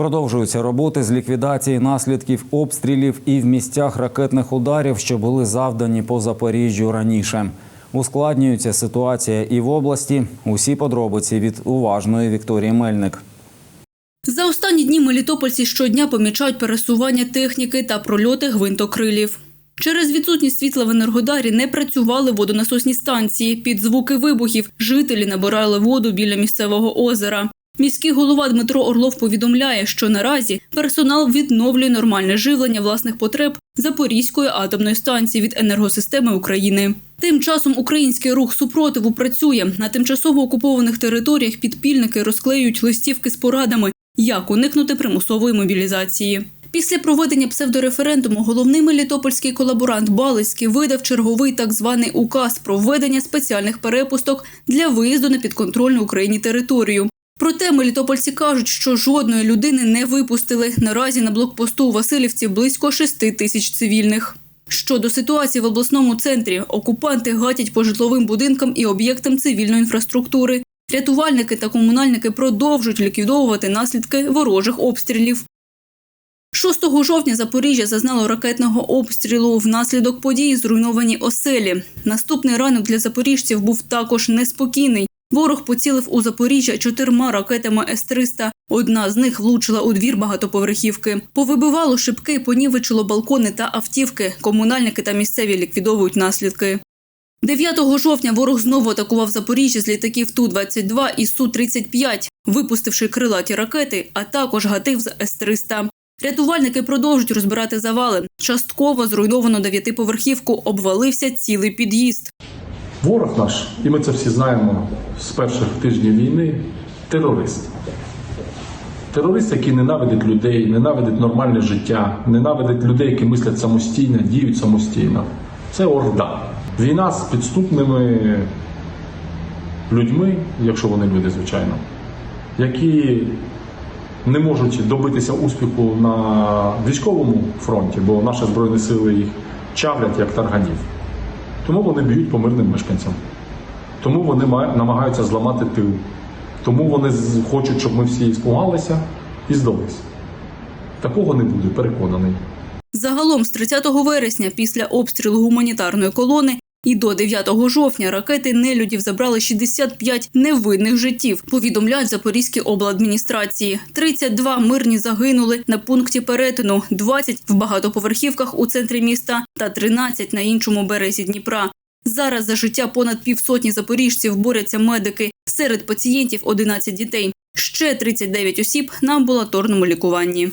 Продовжуються роботи з ліквідації наслідків обстрілів і в місцях ракетних ударів, що були завдані по Запоріжжю раніше. Ускладнюється ситуація і в області. Усі подробиці від уважної Вікторії Мельник. За останні дні мелітопольці щодня помічають пересування техніки та прольоти гвинтокрилів. Через відсутність світла в Енергодарі не працювали водонасосні станції. Під звуки вибухів жителі набирали воду біля місцевого озера. Міський голова Дмитро Орлов повідомляє, що наразі персонал відновлює нормальне живлення власних потреб Запорізької атомної станції від енергосистеми України. Тим часом український рух супротиву працює на тимчасово окупованих територіях. Підпільники розклеюють листівки з порадами, як уникнути примусової мобілізації. Після проведення псевдореферендуму головний мелітопольський колаборант Балицький видав черговий так званий указ про введення спеціальних перепусток для виїзду на підконтрольну Україні територію. Проте мелітопольці кажуть, що жодної людини не випустили. Наразі на блокпосту у Васильівці близько 6 тисяч цивільних. Щодо ситуації в обласному центрі, окупанти гатять по житловим будинкам і об'єктам цивільної інфраструктури. Рятувальники та комунальники продовжують ліквідовувати наслідки ворожих обстрілів. 6 жовтня Запоріжжя зазнало ракетного обстрілу. Внаслідок події зруйновані оселі. Наступний ранок для запоріжців був також неспокійний. Ворог поцілив у Запоріжжя чотирма ракетами С-300. Одна з них влучила у двір багатоповерхівки. Повибивало шибки, понівечило балкони та автівки. Комунальники та місцеві ліквідовують наслідки. 9 жовтня ворог знову атакував Запоріжжя з літаків Ту-22 і Су-35, випустивши крилаті ракети, а також гатив з С-300. Рятувальники продовжують розбирати завали. Частково зруйновано дев'ятиповерхівку, обвалився цілий під'їзд. Ворог наш, і ми це всі знаємо з перших тижнів війни, терорист. Терорист, який ненавидить людей, ненавидить нормальне життя, ненавидить людей, які мислять самостійно, діють самостійно. Це орда. Війна з підступними людьми, якщо вони люди, звичайно, які не можуть добитися успіху на військовому фронті, бо наші збройні сили їх чавлять як тарганів. Тому вони б'ють по мирним мешканцям. Тому вони намагаються зламати тил. Тому вони хочуть, щоб ми всі спугалися і здалися. Такого не буде, переконаний. Загалом з 30 вересня після обстрілу гуманітарної колони і до 9 жовтня ракети нелюдів забрали 65 невинних життів, повідомляють в Запорізькій обладміністрації. 32 мирні загинули на пункті перетину, 20 в багатоповерхівках у центрі міста та 13 на іншому березі Дніпра. Зараз за життя понад півсотні запоріжців борються медики. Серед пацієнтів 11 дітей. Ще 39 осіб на амбулаторному лікуванні.